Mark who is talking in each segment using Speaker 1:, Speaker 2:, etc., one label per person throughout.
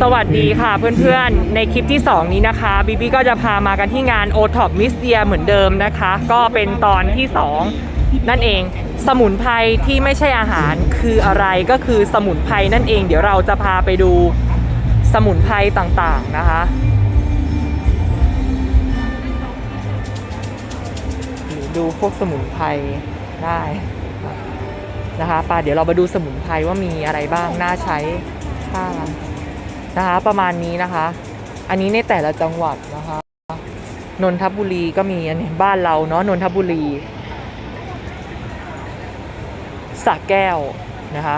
Speaker 1: สวัสดีค่ะเพื่อนๆ ในคลิปที่ 2 นี้นะคะบีบีก็จะพามากันที่งาน o t o p Miss d e a เหมือนเดิมนะคะ ก็เป็นตอนที่ 2 นั่นเอง สมุนไพรที่ไม่ใช่อาหารคืออะไรก็คือสมุนไพรนั่นเอง เดี๋ยวเราจะพาไปดูสมุนไพรต่างๆนะคะดูพวกสมุนไพรได้นะคะปาเดี๋ยวเรามาดูสมุนไพรว่ามีอะไรบ้างน่าใช้ ค่ะนะคะ ประมาณนี้นะคะ อันนี้ในแต่ละจังหวัดนะคะนนทบุรีก็มีอันนี้บ้านเราเนาะนนทบุรีสระแก้วนะคะ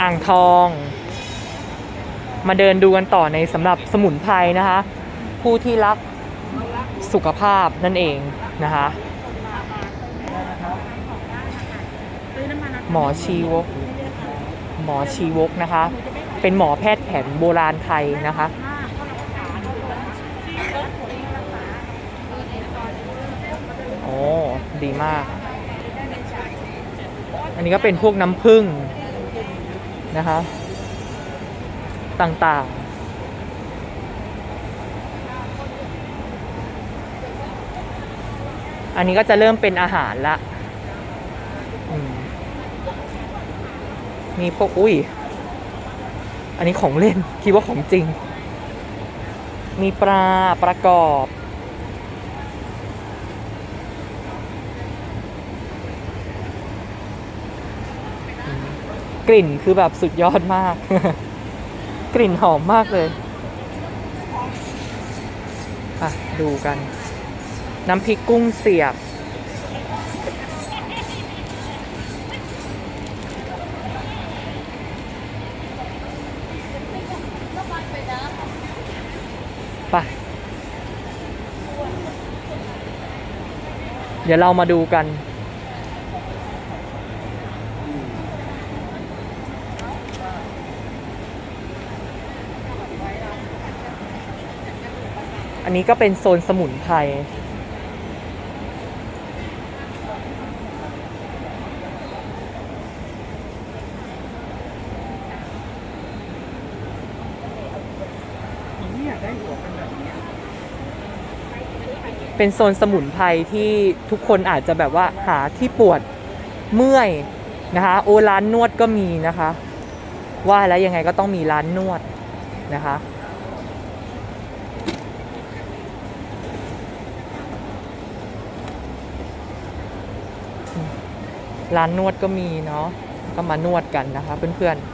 Speaker 1: อ่างทอง มาเดินดูกันต่อในสำหรับสมุนไพรนะคะ ผู้ที่รักสุขภาพนั่นเองนะคะ หมอชีวก หมอชีวกนะคะ เป็นหมอแพทย์แผนโบราณไทยนะคะ โอ้ดีมาก อันนี้ก็เป็นพวกน้ำผึ้งนะคะ ต่างๆอันนี้ก็จะเริ่มเป็นอาหารละอืม มีพวกอุ้ย อันนี้ของเล่น คิดว่าของจริง มีปลาประกอบ กลิ่นคือแบบสุดยอดมาก กลิ่นหอมมากเลยอะดูกัน น้ำพริกกุ้งเสียบ เดี๋ยวเรามาดูกัน อันนี้ก็เป็นโซนสมุนไพร เป็นโซนสมุนไพรที่ทุกคนอาจจะแบบว่าหาที่ปวดเมื่อยนะคะ โอร้านนวดก็มีนะคะ ว่าแล้วยังไงก็ต้องมีร้านนวดนะคะร้านนวดก็มีเนาะก็มานวดกันนะคะเพื่อนๆ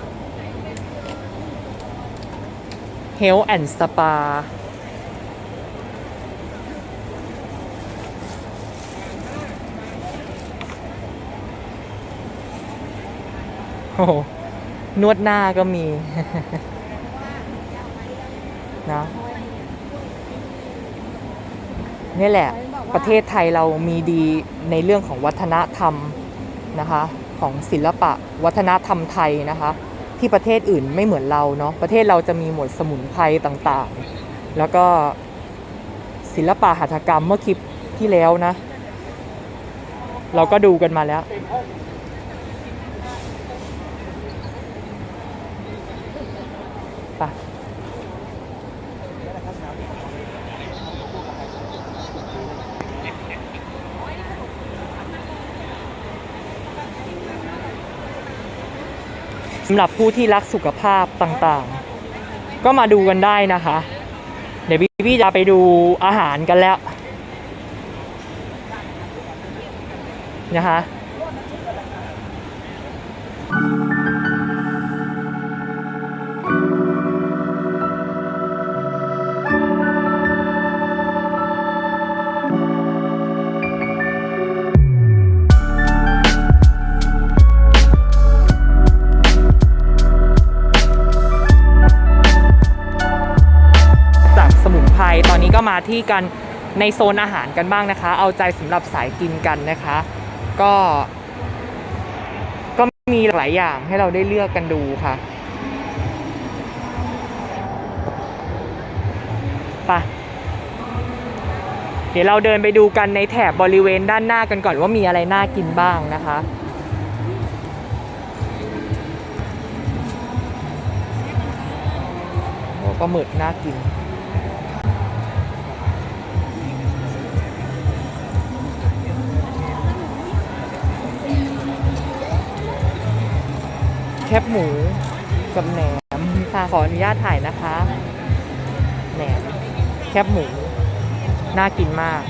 Speaker 1: Health and Spa โอ้นวดหน้าก็มีนะนี่แหละ ประเทศไทยเรามีดีในเรื่องของวัฒนธรรมนะคะ ของศิลปะ วัฒนธรรมไทยนะคะ ที่ประเทศอื่นไม่เหมือนเราเนาะประเทศเราจะมีหมวดสมุนไพรต่างๆ แล้วก็ศิลปะหัตถกรรมเมื่อคลิปที่แล้วนะ เราก็ดูกันมาแล้ว สำหรับผู้ที่รักสุขภาพต่างๆ ก็มาดูกันได้นะคะ เดี๋ยวพี่จะไปดูอาหารกันแล้วนะคะ ก็มาที่กันในโซนอาหารกันบ้างนะคะ เอาใจสำหรับสายกินกันนะคะ ก็ ก็มีหลายอย่างให้เราได้เลือกกันดูค่ะปะเดี๋ยวเราเดินไปดูกันในแถบบริเวณด้านหน้ากันก่อนว่ามีอะไรน่ากินบ้างนะคะก็หมึกน่ากิน แคบหมูกับแหนมค่ะขออนุญาตถ่ายนะคะแหนมแคบหมู น่ากินมาก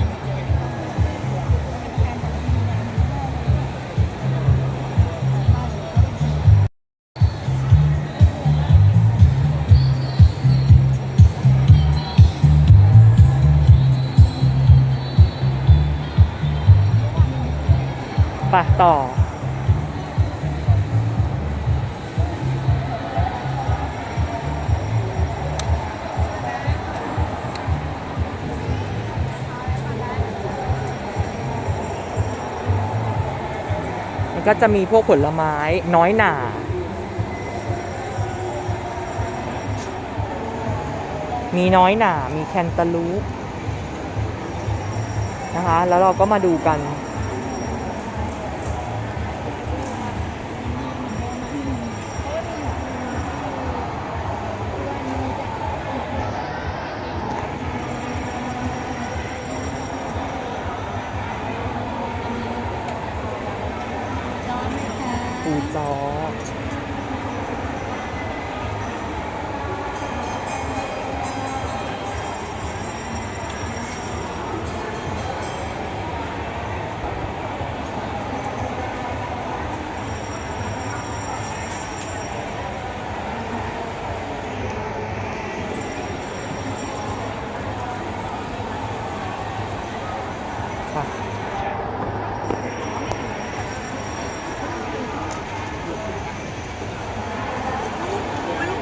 Speaker 1: ไปต่อ ก็จะมีพวกผลไม้น้อยหนามีน้อยหนา มีแคนตาลูปนะคะ แล้วเราก็มาดูกัน ค่ะ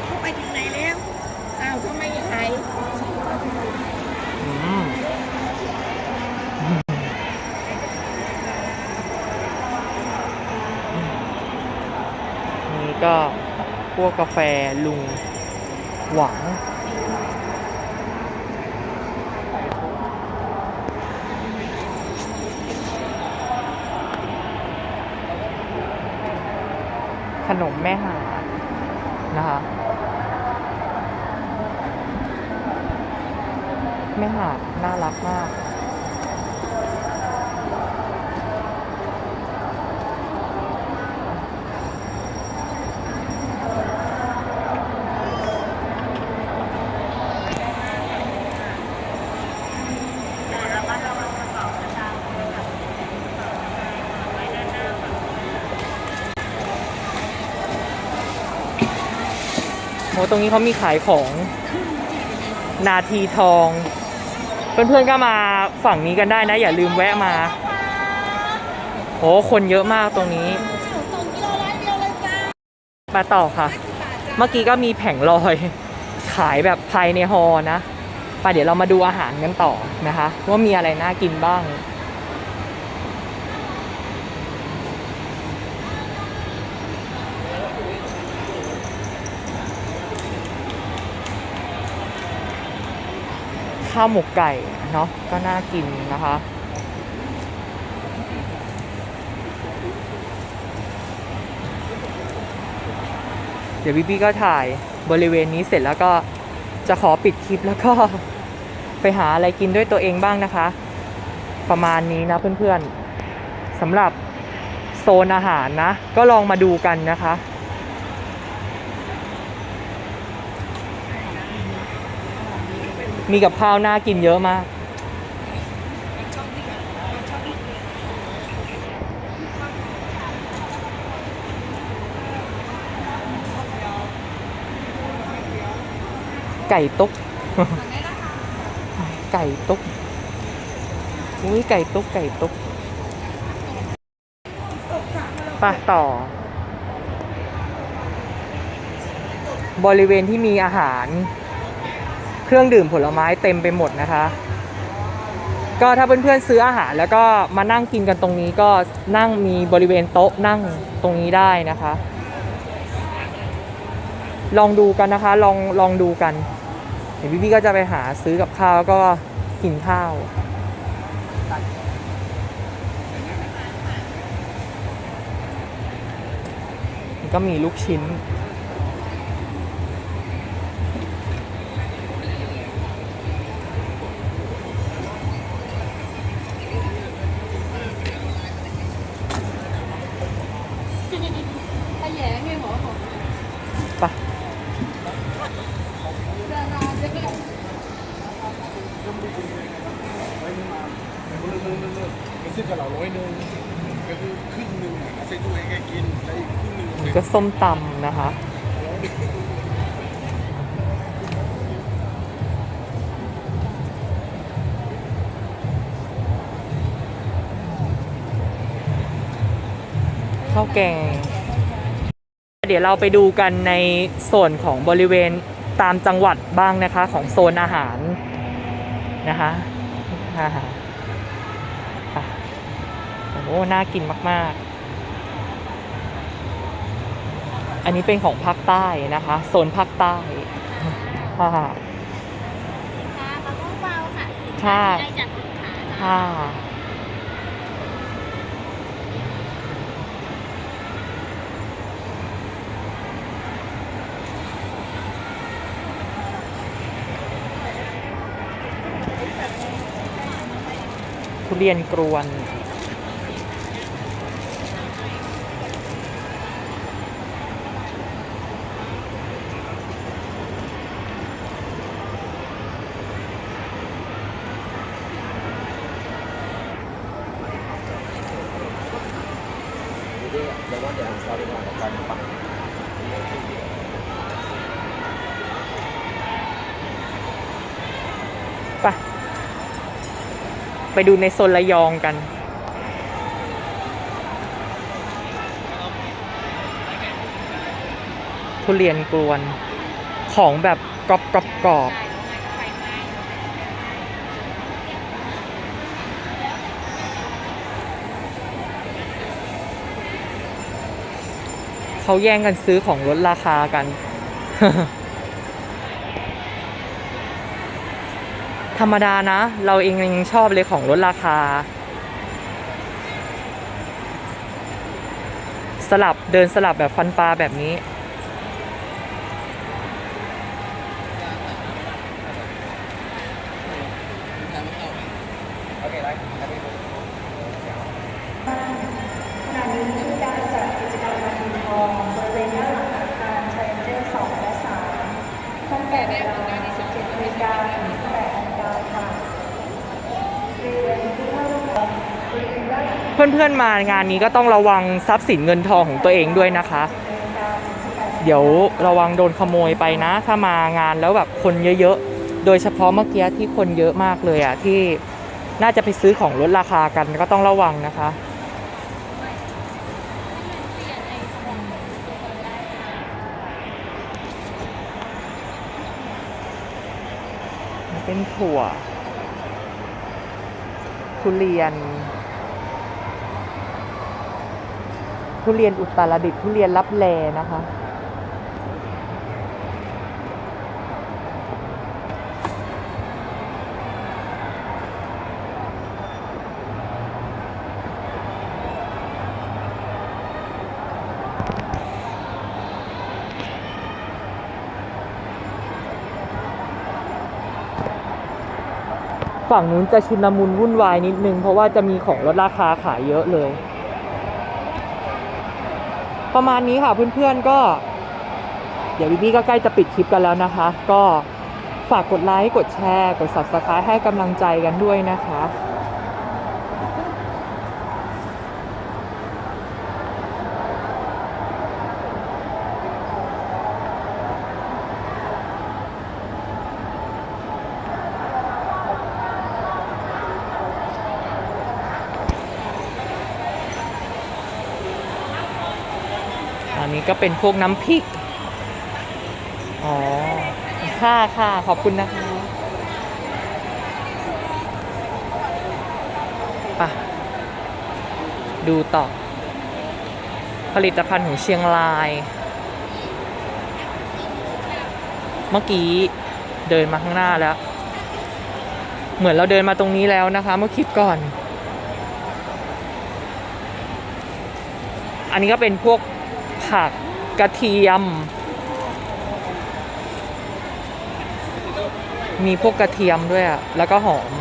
Speaker 2: เขาไปถึงไหนแล้ว อ้าวทำไมหาย
Speaker 1: อืมนี่ก็พวกกาแฟลุงหวัง ขนมแม่หานะคะแม่หาดน่ารักมาก โหตรงนี้เขามีขายของนาทีทอง เพื่อนๆก็มาฝั่งนี้กันได้นะ อย่าลืมแวะมาโหคนเยอะมากตรงนี้มาต่อค่ะ เมื่อกี้ก็มีแผงลอย ขายแบบภายในฮอนะไปเดี๋ยวเรามาดูอาหารกันต่อนะคะ ว่ามีอะไรน่ากินบ้าง ข้าวหมกไก่เนาะก็น่ากินนะคะเดี๋ยวพี่พี่ก็ถ่ายบริเวณนี้เสร็จแล้วก็จะขอปิดคลิปแล้วก็ไปหาอะไรกินด้วยตัวเองบ้างนะคะ ประมาณนี้นะเพื่อนๆสำหรับโซนอาหารนะ ก็ลองมาดูกันนะคะ มีกับข้าวน่ากินเยอะมาก ไก่ตุ๊ก ไก่ตุ๊กอุ้ยไก่ตุ๊กไก่ตุ๊กไปต่อ บริเวณที่มีอาหาร เครื่องดื่มผลไม้เต็มไปหมดนะคะ ก็ถ้าเพื่อนๆซื้ออาหารแล้วก็มานั่งกินกันตรงนี้ก็นั่งมีบริเวณโต๊ะนั่งตรงนี้ได้นะคะ ลองดูกันนะคะลองลองดูกันเดี๋ยวพี่ๆก็จะไปหาซื้อกับข้าวแล้วก็กินข้าวก็มีลูกชิ้น
Speaker 3: ไปซื้อกับเราร้อยหนึ่งก็คือครึ่งหนึ่งเอาใส่ตู้ให้แกกินแล้วอีกครึ่งหนึ่ง
Speaker 1: นี่ก็ส้มตำนะคะ ข้าวแกง เดี๋ยวเราไปดูกันในส่วนของบริเวณตามจังหวัดบ้างนะคะ ของโซนอาหารนะคะอาหาร โอ้โหน่ากินมาก ๆ อันนี้เป็นของภาคใต้นะคะ โซนภาคใต้ค่ะ
Speaker 2: ค่ะมะม่วงเบาค่ะ
Speaker 1: ค่ะ
Speaker 2: ได้จากสินค้านะ
Speaker 1: ค่ะทุเรียนกรวน
Speaker 3: เดี๋ยวว่าเดี๋ยวเราไปวางกับการปัก
Speaker 1: ไป ไปดูในโซนระยองกัน ทุเรียนกวน ของแบบกรอบกรอบกรอบเขาแย่งกันซื้อของลดราคากัน ธรรมดานะ เราเองยังชอบเลยของลดราคา สลับเดินสลับแบบฟันปลาแบบนี้
Speaker 3: โอ เพื่
Speaker 1: อนๆมางานนี้ก็ต้องระวังทรัพย์สินเงินทองของตัวเองด้วยนะคะ เดี๋ยวระวังโดนขโมยไปนะ ถ้ามางานแล้วแบบคนเยอะๆ โดยเฉพาะเมื่อกี้ที่คนเยอะมากเลยอะที่น่าจะไปซื้อของลดราคากันก็ต้องระวังนะคะ เป็นถั่วทุเรียน ทุเรียนอุตรดิตถ์ทุเรียนรับแลนะคะ ฝั่งนู้นจะชุนลมุนวุ่นวายนิดนึง เพราะว่าจะมีของลดราคาขายเยอะเลย ประมาณนี้ค่ะเพื่อนๆก็ เดี๋ยววิบี้ก็ใกล้จะปิดคลิปกันแล้วนะคะ ก็ฝากกดไลค์กดแชร์ กด subscribe ให้กำลังใจกันด้วยนะคะ อันนี้ก็เป็นพวกน้ำพริก อ๋อ ค่ะค่ะขอบคุณนะคะไปะดูต่อ ผลิตภัณฑ์ของเชียงราย เมื่อกี้เดินมาข้างหน้าแล้ว เหมือนเราเดินมาตรงนี้แล้วนะคะ เมื่อคลิปก่อน อันนี้ก็เป็นพวก ผักกระเทียม มีพวกกระเทียมด้วยอะแล้วก็หอม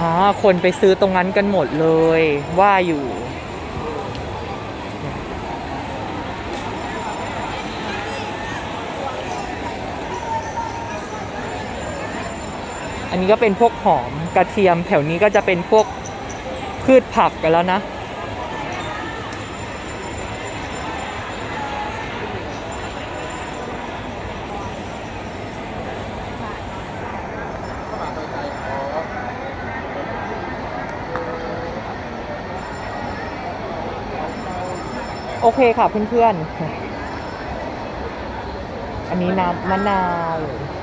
Speaker 1: อ๋อ คนไปซื้อตรงนั้นกันหมดเลย ว่าอยู่ อันนี้ก็เป็นพวกหอมกระเทียม แถวนี้ก็จะเป็นพวกพืชผักกันแล้วนะ โอเคค่ะเพื่อนๆ อันนี้น้ำมะนาว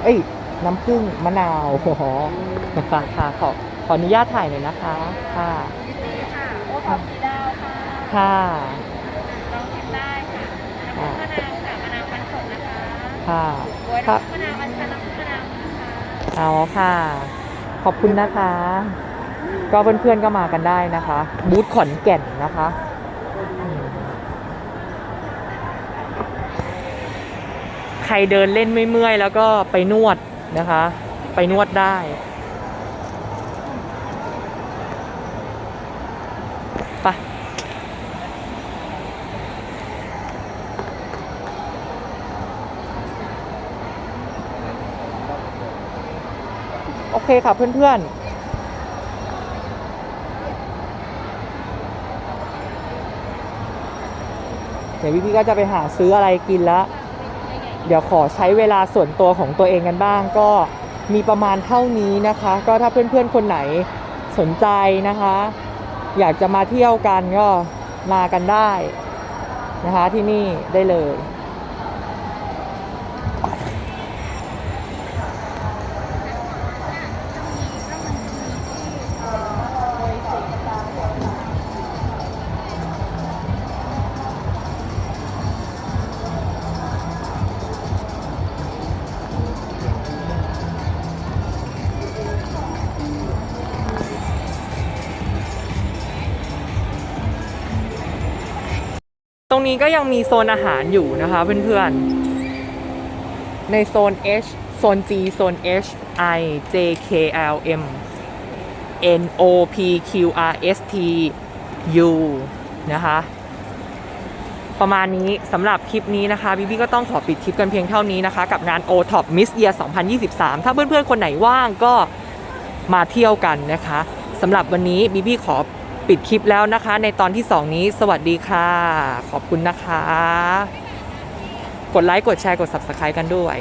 Speaker 1: เอ้ย น้ำผึ้งมะนาวโอ้โหนะคะค่ะขอขออนุญาตถ่ายหน่อยนะคะ ค่ะ
Speaker 4: ค่ะโอท็อปสีดาวค่ะ
Speaker 1: ค่ะ
Speaker 4: ลองชิมได้ค่ะน้ำผึ้งมะนาวค่ะมะนาวมันสดนะคะ
Speaker 1: ค่ะ
Speaker 4: บวย
Speaker 1: ครั
Speaker 4: น้ำ
Speaker 1: บ
Speaker 4: ผึ้งมะนาวอัญชันน้ำผึ้งมะนาวนะคะ
Speaker 1: เอาค่ะ ขอบคุณนะคะ ก็เพื่อนๆก็มากันได้นะคะ บูธขอนแก่นนะคะอืมใครเดินเล่นไม่เมื่อยแล้วก็ไปนวด นะคะ ไปนวดได้ ไปโอเคค่ะเพื่อนๆเดี๋ยวพี่ๆก็จะไปหาซื้ออะไรกินแล้ว เดี๋ยวขอใช้เวลาส่วนตัวของตัวเองกันบ้าง ก็มีประมาณเท่านี้นะคะ ก็ถ้าเพื่อนๆคนไหนสนใจนะคะ อยากจะมาเที่ยวกันก็มากันได้นะคะที่นี่ได้เลย นี้ก็ยังมีโซนอาหารอยู่นะคะเพื่อนๆ ในโซน H โซน G โซน H I J K L M N O P Q R S T U นะคะ ประมาณนี้สำหรับคลิปนี้นะคะบิบี้ก็ต้องขอปิดคลิปกันเพียงเท่านี้นะคะ กับงาน o t o p Miss Year 2023 ถ้าเพื่อนๆ คนไหนว่างก็มาเที่ยวกันนะคะสำหรับวันนี้บิบี้ขอ ปิดคลิปแล้วนะคะ ในตอนที่ 2 นี้สวัสดีค่ะ ขอบคุณนะคะ กดไลค์กดแชร์กด Subscribe กันด้วย